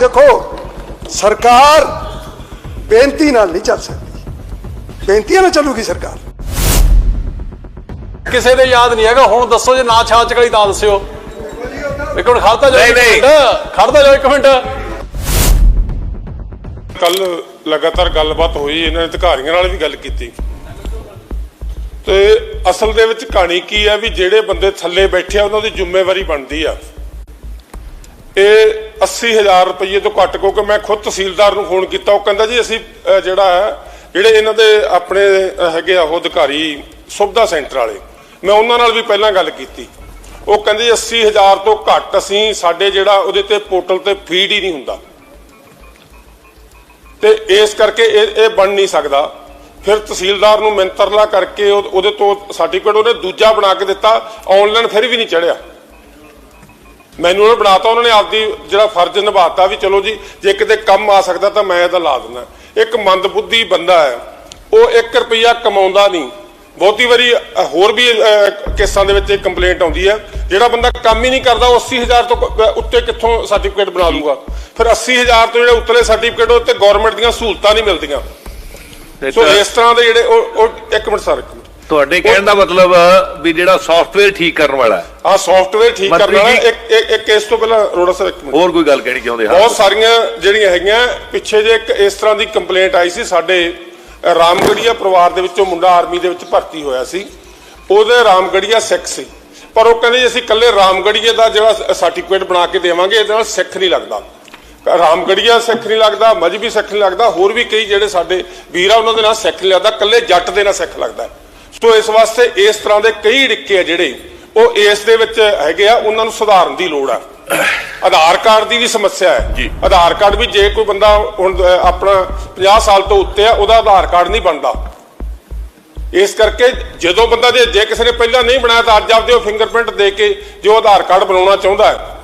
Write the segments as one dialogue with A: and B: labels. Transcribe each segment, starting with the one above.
A: ਦੇਖੋ ਸਰਕਾਰ ਬੇਨਤੀ ਨਾਲ ਨਹੀਂ ਚੱਲ ਸਕਦੀ। ਬੇਨਤੀਆਂ ਨਾਲ ਚੱਲੂਗੀ ਸਰਕਾਰ।
B: ਕਿਸੇ ਦੇ ਯਾਦ ਨਹੀਂ ਹੈਗਾ ਹੁਣ ਦੱਸੋ ਜੇ ਨਾ ਛਾਂ ਚਕਲੀ ਤਾਂ ਦੱਸਿਓ। ਇੱਕ ਮਿੰਟ ਖੜਦਾ ਜਾਓ
C: ਨਹੀਂ,
B: ਇੱਕ
C: ਨਹੀਂ।
B: ਮਿੰਟ। ਖੜਦਾ ਜਾਓ ਇੱਕ ਮਿੰਟ।
D: ਕੱਲ ਲਗਾਤਾਰ ਗੱਲਬਾਤ ਹੋਈ ਇਹਨਾਂ ਨੇ ਅਧਿਕਾਰੀਆਂ ਨਾਲ ਵੀ ਗੱਲ ਕੀਤੀ। ਤੇ ਅਸਲ ਦੇ ਵਿੱਚ ਕਹਾਣੀ ਕੀ ਹੈ ਵੀ ਜਿਹੜੇ ਬੰਦੇ ਥੱਲੇ ਬੈਠੇ ਆ ਉਹਨਾਂ ਦੀ ਜ਼ਿੰਮੇਵਾਰੀ ਬਣਦੀ ਆ। ਇਹ 80000 ਰੁਪਏ ਤੋਂ ਘੱਟ ਕਿਉਂਕਿ ਮੈਂ ਖੁਦ ਤਹਿਸੀਲਦਾਰ ਨੂੰ ਫੋਨ ਕੀਤਾ। ਉਹ ਕਹਿੰਦਾ ਜੀ, ਅਸੀਂ ਜਿਹੜਾ ਹੈ, ਜਿਹੜੇ ਇਹਨਾਂ ਦੇ ਆਪਣੇ ਹੈਗੇ ਆ ਉਹ ਅਧਿਕਾਰੀ ਸੁਵਿਧਾ ਸੈਂਟਰ ਵਾਲੇ, ਮੈਂ ਉਹਨਾਂ ਨਾਲ ਵੀ ਪਹਿਲਾਂ ਗੱਲ ਕੀਤੀ। ਉਹ ਕਹਿੰਦੇ ਜੀ 80000 ਤੋਂ ਘੱਟ ਅਸੀਂ ਸਾਡੇ ਜਿਹੜਾ ਉਹਦੇ ਤੇ ਪੋਰਟਲ ਤੇ ਫੀਡ ਹੀ ਨਹੀਂ ਹੁੰਦਾ। ਤੇ ਇਸ ਕਰਕੇ ਇਹ ਇਹ ਬਣ ਨਹੀਂ ਸਕਦਾ। ਫਿਰ ਤਹਿਸੀਲਦਾਰ ਨੂੰ ਮਿੰਤਰਲਾ ਕਰਕੇ ਉਹ- ਉਹਦੇ ਤੋਂ ਸਰਟੀਫਿਕੇਟ ਉਹਨੇ ਦੂਜਾ ਬਣਾ ਕੇ ਦਿੱਤਾ। ਆਨਲਾਈਨ ਫਿਰ ਵੀ ਨਹੀਂ ਚੜਿਆ। ਮੈਨੂਅਲ ਬਣਾਤਾ ਉਹਨਾਂ ਨੇ ਆਪਦੀ ਜਿਹੜਾ ਫਰਜ਼ ਨਿਭਾਤਾ ਵੀ ਚਲੋ ਜੀ ਜੇ ਕਿਤੇ ਕੰਮ ਆ ਸਕਦਾ ਤਾਂ ਮੈਂ ਇਹਦਾ ਲਾ ਦਿੰਦਾ। ਇੱਕ ਮੰਦਬੁੱਧੀ ਬੰਦਾ ਹੈ ਉਹ 1 ਰੁਪਿਆ ਕਮਾਉਂਦਾ ਨਹੀਂ। ਬਹੁਤੀ ਵਾਰੀ ਹੋਰ ਵੀ ਕੇਸਾਂ ਦੇ ਵਿੱਚ ਇਹ ਕੰਪਲੇਂਟ ਆਉਂਦੀ ਹੈ। ਜਿਹੜਾ ਬੰਦਾ ਕੰਮ ਹੀ ਨਹੀਂ ਕਰਦਾ ਉਹ 80000 ਤੋਂ ਉੱਤੇ ਕਿੱਥੋਂ ਸਰਟੀਫਿਕੇਟ ਬਣਾ ਲੂਗਾ? ਫਿਰ 80000 ਤੋਂ ਜਿਹੜੇ ਉੱਤਲੇ ਸਰਟੀਫਿਕੇਟ ਉਹ ਤੇ ਗਵਰਨਮੈਂਟ ਦੀਆਂ ਸਹੂਲਤਾਂ ਨਹੀਂ ਮਿਲਦੀਆਂ। ਸੋ ਇਸ ਤਰ੍ਹਾਂ ਦੇ ਜਿਹੜੇ ਉਹ ਇੱਕ ਮਿੰਟ ਸਰ
C: ਤੁਹਾਡੇ ਕਹਿਣ ਦਾ ਮਤਲਬ ਵੀ ਜਿਹੜਾ ਸੌਫਟਵੇਅਰ ਠੀਕ ਕਰਨ ਵਾਲਾ
D: ਆਹ ਸੌਫਟਵੇਅਰ ਠੀਕ ਕਰਨ ਵਾਲਾ ਇੱਕ ਇੱਕ- ਇਸ ਤੋਂ ਪਹਿਲਾਂ ਰੋੜਾ ਸਰ ਇੱਕ ਮਿੰਟ।
C: ਹੋਰ ਕੋਈ ਗੱਲ ਕਹਿਣੀ ਚਾਹੁੰਦੇ? ਹਾਂ।
D: ਬਹੁਤ ਸਾਰੀਆਂ ਜਿਹੜੀਆਂ ਹੈਗੀਆਂ ਪਿੱਛੇ ਜੇ ਇੱਕ ਇਸ ਤਰ੍ਹਾਂ ਦੀ ਕੰਪਲੇਂਟ ਆਈ ਸੀ ਸਾਡੇ ਰਾਮਗੜੀਆ ਪਰਿਵਾਰ ਦੇ ਵਿੱਚੋਂ ਮੁੰਡਾ ਆਰਮੀ ਦੇ ਵਿੱਚ ਭਰਤੀ ਹੋਇਆ ਸੀ। ਉਹਦੇ ਰਾਮਗੜੀਆ ਸਿੱਖ ਸੀ। ਪਰ ਉਹ ਕਹਿੰਦੇ ਅਸੀਂ ਇਕੱਲੇ ਰਾਮਗੜੀਏ ਦਾ ਜਿਹੜਾ ਸਰਟੀਫਿਕੇਟ ਬਣਾ ਕੇ ਦੇਵਾਂਗੇ ਇਹਦੇ ਨਾਲ ਸਿੱਖ ਨਹੀਂ ਲੱਗਦਾ। ਰਾਮਗੜੀਆ ਸਿੱਖ ਨਹੀਂ ਲੱਗਦਾ ਮਜਬੀ ਸਿੱਖ ਨਹੀਂ ਲੱਗਦਾ ਹੋਰ ਵੀ ਕਈ ਜਿਹੜੇ ਸਾਡੇ ਵੀਰ ਆ ਉਹਨਾਂ ਦੇ ਨਾਲ ਸਿੱਖ ਨਹੀਂ ਲੱਗਦਾ ਇਕੱਲੇ ਜੱਟ ਦੇ ਨਾਲ ਸਿੱਖ ਲੱਗਦਾ ਸੋ ਇਸ ਵਾਸਤੇ ਇਸ ਤਰ੍ਹਾਂ ਦੇ ਕਈ ੜਿੱਕੇ ਆ ਜਿਹੜੇ ਉਹ ਇਸ ਦੇ ਵਿੱਚ ਹੈਗੇ ਆ ਉਹਨਾਂ ਨੂੰ ਸੁਧਾਰਨ ਦੀ ਲੋੜ ਆ। ਆਧਾਰ ਕਾਰਡ ਦੀ ਵੀ ਸਮੱਸਿਆ ਹੈ।
C: ਜੀ।
D: ਆਧਾਰ ਕਾਰਡ ਵੀ ਜੇ ਕੋਈ ਬੰਦਾ ਹੁਣ ਆਪਣਾ 50 ਸਾਲ ਤੋਂ ਉੱਤੇ ਆ ਉਹਦਾ ਆਧਾਰ ਕਾਰਡ ਨਹੀਂ ਬਣਦਾ। ਇਸ ਕਰਕੇ ਜਦੋਂ ਬੰਦਾ ਜੇ ਜੇ ਕਿਸੇ ਨੇ ਪਹਿਲਾਂ ਨਹੀਂ ਬਣਾਇਆ ਤਾਂ ਅੱਜ ਆਪਦੇ ਉਹ ਫਿੰਗਰਪ੍ਰਿੰਟ ਦੇ ਕੇ ਜੋ ਆਧਾਰ ਕਾਰਡ ਬਣਾਉਣਾ ਚਾਹੁੰਦਾ ਹੈ।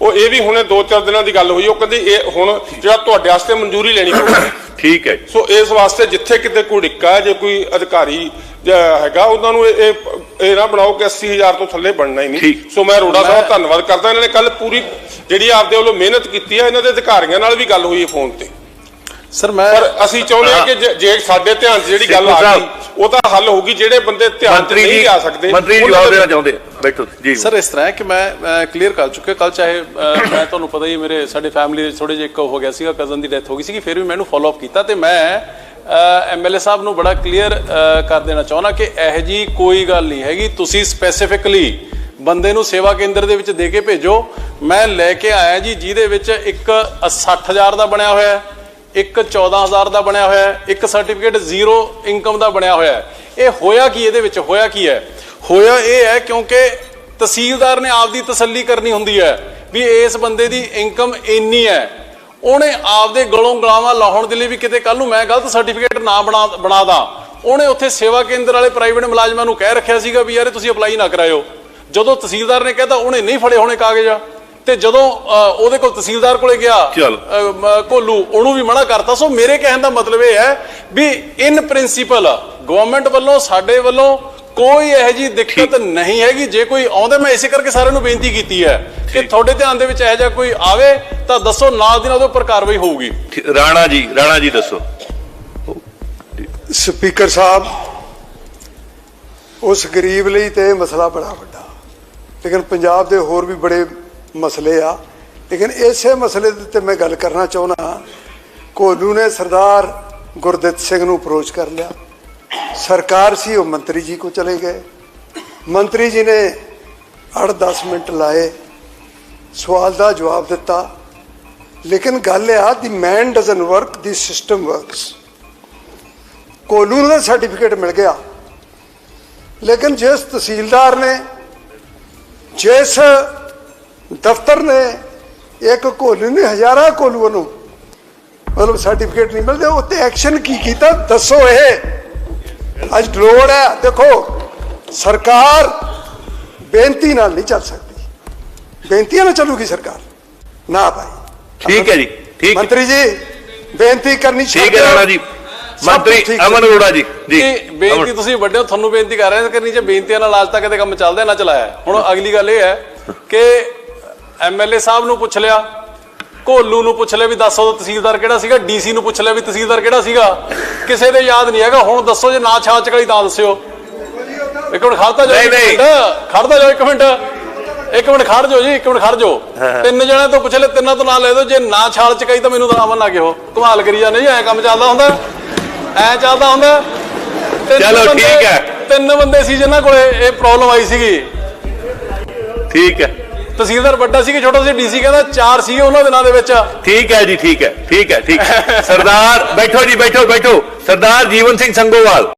D: ਉਹ ਇਹ ਵੀ ਹੁਣੇ 2-4 ਦਿਨਾਂ ਦੀ ਗੱਲ ਹੋਈ ਉਹ ਕਹਿੰਦੇ ਇਹ ਹੁਣ ਜਿਹੜਾ ਤੁਹਾਡੇ ਵਾਸਤੇ ਮਨਜ਼ੂਰੀ ਲੈਣੀ ਪਊਗੀ।
C: ਠੀਕ ਹੈ।
D: ਸੋ ਇਸ ਵਾਸਤੇ ਜਿੱਥੇ ਕਿਤੇ ਕੋਈ ਡਿੱਕਾ ਜੇ ਕੋਈ ਅਧਿਕਾਰੀ ਹੈਗਾ ਉਹਨਾਂ ਨੂੰ ਇਹ ਇਹ- ਨਾ ਬਣਾਓ ਕਿ 80000 ਤੋਂ ਥੱਲੇ ਬਣਨਾ ਹੀ ਨਹੀਂ। ਸੋ ਮੈਂ ਰੋੜਾ ਸਾਹਿਬ ਧੰਨਵਾਦ ਕਰਦਾ ਇਹਨਾਂ ਨੇ ਕੱਲ ਪੂਰੀ ਜਿਹੜੀ ਆਪਦੇ ਵੱਲੋਂ ਮਿਹਨਤ ਕੀਤੀ ਹੈ ਇਹਨਾਂ ਦੇ ਅਧਿਕਾਰੀਆਂ ਨਾਲ ਵੀ ਗੱਲ ਹੋਈ ਹੈ ਫੋਨ ਤੇ
B: ਸਰ ਮੈਂ
D: ਪਰ ਅਸੀਂ ਚਾਹੁੰਦੇ ਹਾਂ ਕਿ ਜੇ- ਜੇ ਸਾਡੇ ਧਿਆਨ 'ਚ ਜਿਹੜੀ ਗੱਲ ਆ
C: ਸਿੱਧੂ
D: ਗਈ ਉਹ ਤਾਂ ਹੱਲ ਹੋਊਗੀ ਜਿਹੜੇ ਬੰਦੇ ਧਿਆਨ 'ਚ
C: ਮੰਤਰੀ
D: ਨਹੀਂ
C: ਜੀ
D: ਆ ਸਕਦੇ
C: ਮੰਤਰੀ ਜੀ
D: ਉਹਨਾਂ
C: ਜਵਾਬ ਦੇਣਾ ਚਾਹੁੰਦੇ ਆ। ਬੈਠੋ ਜੀ।
B: ਸਰ ਇਸ ਤਰ੍ਹਾਂ ਹੈ ਕਿ ਮੈਂ ਕਲੀਅਰ ਕਰ ਚੁੱਕਿਆ ਕੱਲ ਚਾਹੇ ਅਹ, ਮੈਂ ਤੁਹਾਨੂੰ ਪਤਾ ਹੀ ਹੈ, ਮੇਰੇ ਸਾਡੇ ਫੈਮਿਲੀ ਦੇ ਥੋੜੇ ਜਿਹਾ ਇੱਕ ਹੋ ਗਿਆ ਸੀਗਾ ਕਜ਼ਨ ਦੀ ਡੈਥ ਹੋ ਗਈ ਸੀਗੀ ਫਿਰ ਵੀ ਮੈਨੂੰ ਫਾਲੋ ਅਪ ਕੀਤਾ ਤੇ ਮੈਂ ਐਮਐਲਏ ਸਾਹਿਬ ਨੂੰ ਬੜਾ ਕਲੀਅਰ ਕਰ ਦੇਣਾ ਚਾਹੁੰਦਾ ਕਿ ਇਹ ਜੀ ਕੋਈ ਗੱਲ ਨਹੀਂ ਹੈਗੀ। ਤੁਸੀਂ ਸਪੈਸੀਫਿਕਲੀ ਬੰਦੇ ਨੂੰ ਸੇਵਾ ਕੇਂਦਰ ਦੇ ਵਿੱਚ ਦੇ ਕੇ ਭੇਜੋ। ਮੈਂ ਲੈ ਕੇ ਆਇਆ ਜੀ ਜਿਹਦੇ ਵਿੱਚ ਇੱਕ 60000 ਦਾ ਬਣਿਆ ਹੋਇਆ ਹੈ। ਇੱਕ 14000 ਦਾ ਬਣਿਆ ਹੋਇਆ ਹੈ, ਇੱਕ ਸਰਟੀਫਿਕੇਟ ਜ਼ੀਰੋ ਇਨਕਮ ਦਾ ਬਣਿਆ ਹੋਇਆ ਹੈ। ਇਹ ਹੋਇਆ ਕੀ, ਇਹਦੇ ਵਿੱਚ ਹੋਇਆ ਕੀ ਹੈ? ਹੋਇਆ ਇਹ ਹੈ ਕਿਉਂਕਿ ਤਹਿਸੀਲਦਾਰ ਨੇ ਆਪਦੀ ਤਸੱਲੀ ਕਰਨੀ ਹੁੰਦੀ ਹੈ ਵੀ ਇਸ ਬੰਦੇ ਦੀ ਇਨਕਮ ਇੰਨੀ ਹੈ। ਉਹਨੇ ਆਪਦੇ ਗਲੋਂ ਗਲਾਵਾਂ ਲਾਉਣ ਦੇ ਲਈ ਵੀ ਕਿਤੇ ਕੱਲ ਨੂੰ ਮੈਂ ਗਲਤ ਸਰਟੀਫਿਕੇਟ ਨਾ ਬਣਾ ਬਣਾ ਦਾਂ। ਉਹਨੇ ਉੱਥੇ ਸੇਵਾ ਕੇਂਦਰ ਵਾਲੇ ਪ੍ਰਾਈਵੇਟ ਮੁਲਾਜ਼ਮਾਂ ਨੂੰ ਕਹਿ ਰੱਖਿਆ ਸੀਗਾ ਵੀ ਯਾਰ ਤੁਸੀਂ ਅਪਲਾਈ ਨਾ ਕਰਾਇਓ। ਜਦੋਂ ਤਹਿਸੀਲਦਾਰ ਨੇ ਕਹਿਤਾ, ਉਹਨੇ ਨਹੀਂ ਫੜੇ ਹੋਣੇ ਕਾਗਜ਼। ਤੇ ਜਦੋਂ ਉਹਦੇ ਕੋਲ ਤਹਿਸੀਲਦਾਰ ਕੋਲੇ ਗਿਆ ਕੋਲੂ ਉਹਨੂੰ ਵੀ ਮਨਾ ਕਰਤਾ। ਸੋ ਮੇਰੇ ਕਹਿਣ ਦਾ ਮਤਲਬ ਇਹ ਹੈ ਵੀ ਇਨ ਪ੍ਰਿੰਸੀਪਲ ਗਵਰਨਮੈਂਟ ਵੱਲੋਂ ਸਾਡੇ ਵੱਲੋਂ ਕੋਈ ਇਹੋ ਜੀ ਦਿੱਕਤ ਨਹੀਂ ਹੈਗੀ। ਜੇ ਕੋਈ ਆਉਂਦਾ ਮੈਂ ਇਸੇ ਕਰਕੇ ਸਾਰਿਆਂ ਨੂੰ ਬੇਨਤੀ ਕੀਤੀ ਹੈ ਕਿ ਤੁਹਾਡੇ ਧਿਆਨ ਦੇ ਵਿੱਚ ਇਹੋ ਜਿਹਾ ਕੋਈ ਆਵੇ ਤਾਂ ਦੱਸੋ ਨਾਲ ਦੀ ਨਾਲ ਉਹਦੇ ਉੱਪਰ ਕਾਰਵਾਈ ਹੋਊਗੀ।
C: ਰਾਣਾ ਜੀ ਰਾਣਾ ਜੀ ਦੱਸੋ।
A: ਸਪੀਕਰ ਸਾਹਿਬ ਉਸ ਗਰੀਬ ਲਈ ਤੇ ਇਹ ਮਸਲਾ ਬੜਾ ਵੱਡਾ। ਲੇਕਿਨ ਪੰਜਾਬ ਦੇ ਹੋਰ ਵੀ ਬੜੇ ਮਸਲੇ ਆ। ਲੇਕਿਨ ਇਸੇ ਮਸਲੇ ਦੇ ਉੱਤੇ ਮੈਂ ਗੱਲ ਕਰਨਾ ਚਾਹੁੰਦਾ ਕੋਲੂ ਨੇ ਸਰਦਾਰ ਗੁਰਦਿੱਤ ਸਿੰਘ ਨੂੰ ਅਪਰੋਚ ਕਰ ਲਿਆ। ਸਰਕਾਰ ਸੀ, ਉਹ ਮੰਤਰੀ ਜੀ ਕੋ ਚਲੇ ਗਏ। ਮੰਤਰੀ ਜੀ ਨੇ 8-10 ਮਿੰਟ ਲਾਏ, ਸਵਾਲ ਦਾ ਜਵਾਬ ਦਿੱਤਾ। ਲੇਕਿਨ ਗੱਲ ਇਹ ਆ the man doesn't work the system works ਕੋਲੂ ਨੂੰ ਦਾ ਸਰਟੀਫਿਕੇਟ ਮਿਲ ਗਿਆ। ਲੇਕਿਨ ਜਿਸ ਤਹਿਸੀਲਦਾਰ ਨੇ, ਜਿਸ ਦਫ਼ਤਰ ਨੇ ਇੱਕ ਕੋਲੂ ਨੇ ਹਜ਼ਾਰਾਂ ਕੋਲੂਆਂ ਨੂੰ ਮਤਲਬ ਸਰਟੀਫਿਕੇਟ ਨਹੀਂ ਮਿਲਦੇ ਉੱਤੇ ਐਕਸ਼ਨ ਕੀ ਕੀਤਾ ਦੱਸੋ ਇਹ ਅੱਜ ਲੋੜ ਹੈ ਦੇਖੋ ਸਰਕਾਰ ਬੇਨਤੀ ਨਾਲ ਨਹੀਂ ਚੱਲ ਸਕਦੀ ਬੇਨਤੀਆਂ ਨਾਲ ਚੱਲੂਗੀ ਸਰਕਾਰ ਨਾ ਭਾਈ
C: ਠੀਕ ਹੈ ਜੀ ਠੀਕ।
A: ਮੰਤਰੀ ਜੀ ਬੇਨਤੀ ਕਰਨੀ
C: ਠੀਕ ਹੈ। ਰਾਣਾ ਜੀ ਮੰਤਰੀ। ਅਮਨ ਅਰੋੜਾ ਜੀ ਜੀ
B: ਬੇਨਤੀ। ਤੁਸੀਂ ਵੱਡੇ ਹੋ ਤੁਹਾਨੂੰ ਬੇਨਤੀ ਕਰ ਰਹੇ ਹਾਂ ਕਰਨੀ ਜੇ ਬੇਨਤੀਆਂ ਨਾਲ ਅੱਜ ਤੱਕ ਕਦੇ ਕੰਮ ਚੱਲਦਾ ਨਾ ਚਲਾਇਆ ਹੁਣ ਅਗਲੀ ਗੱਲ ਇਹ ਹੈ ਕਿ ਐਮਐਲਏ ਸਾਹਿਬ ਨੂੰ ਪੁੱਛ ਲਿਆ ਕੋਲੂ ਨੂੰ ਪੁੱਛ ਲਿਆ ਵੀ ਦੱਸ ਉਹਦਾ ਤਹਿਸੀਲਦਾਰ ਕਿਹੜਾ ਸੀਗਾ ਡੀਸੀ ਨੂੰ ਪੁੱਛ ਲਿਆ ਵੀ ਤਹਿਸੀਲਦਾਰ ਕਿਹੜਾ ਸੀਗਾ। ਕਿਸੇ ਦੇ ਯਾਦ ਨਹੀਂ ਹੈਗਾ ਹੁਣ ਦੱਸੋ ਜੇ ਨਾ ਛਾਲ ਚਕਲੀ ਤਾਂ ਦੱਸਿਓ। ਇੱਕ ਮਿੰਟ ਖੜਤਾ ਜਾਓ
C: ਨਹੀਂ,
B: ਇੱਕ
C: ਨਹੀਂ।
B: ਮਿੰਟ ਖੜਦਾ ਜਾਓ ਇੱਕ ਮਿੰਟ। ਇੱਕ ਮਿੰਟ ਖੜ ਜਾਓ ਜੀ ਇੱਕ ਮਿੰਟ ਖੜ ਜਾਓ। ਤਿੰਨ ਜਣਿਆਂ ਤੋਂ ਪੁੱਛ ਲੈ ਤਿੰਨਾਂ ਤੋਂ ਨਾਂ ਲੈ ਦਿਓ। ਜੇ ਨਾ ਛਾਲ ਚਕਾਈ ਤਾਂ ਮੈਨੂੰ ਤਾਂ ਅਮਨ ਨਾ ਕਿਹੋ। ਕਮਾਲ ਕਰੀ ਜਾਂਦੇ ਜੀ ਐ ਕੰਮ ਚੱਲਦਾ ਹੁੰਦਾ। ਐ ਚੱਲਦਾ ਹੁੰਦਾ।
C: ਚਲੋ, ਠੀਕ ਹੈ।
B: ਤਿੰਨ ਬੰਦੇ ਸੀ ਜਿਨ੍ਹਾਂ ਕੋਲੇ ਇਹ ਪ੍ਰੋਬਲਮ ਆਈ ਸੀਗੀ।
C: ਠੀਕ ਹੈ।
B: ਤਹਿਸੀਲਦਾਰ ਵੱਡਾ ਸੀ ਕਿ ਛੋਟਾ ਸੀ, ਡੀਸੀ ਕਹਿੰਦਾ ਚਾਰ ਸੀਗੇ ਉਹਨਾਂ ਦਿਨਾਂ ਦੇ ਵਿੱਚ।
C: ਠੀਕ ਹੈ ਜੀ, ਠੀਕ ਹੈ ਠੀਕ ਹੈ ਠੀਕ ਹੈ। ਸਰਦਾਰ, ਬੈਠੋ ਜੀ, ਬੈਠੋ ਬੈਠੋ। ਸਰਦਾਰ ਜੀਵਨ ਸਿੰਘ ਸੰਗੋਵਾਲ।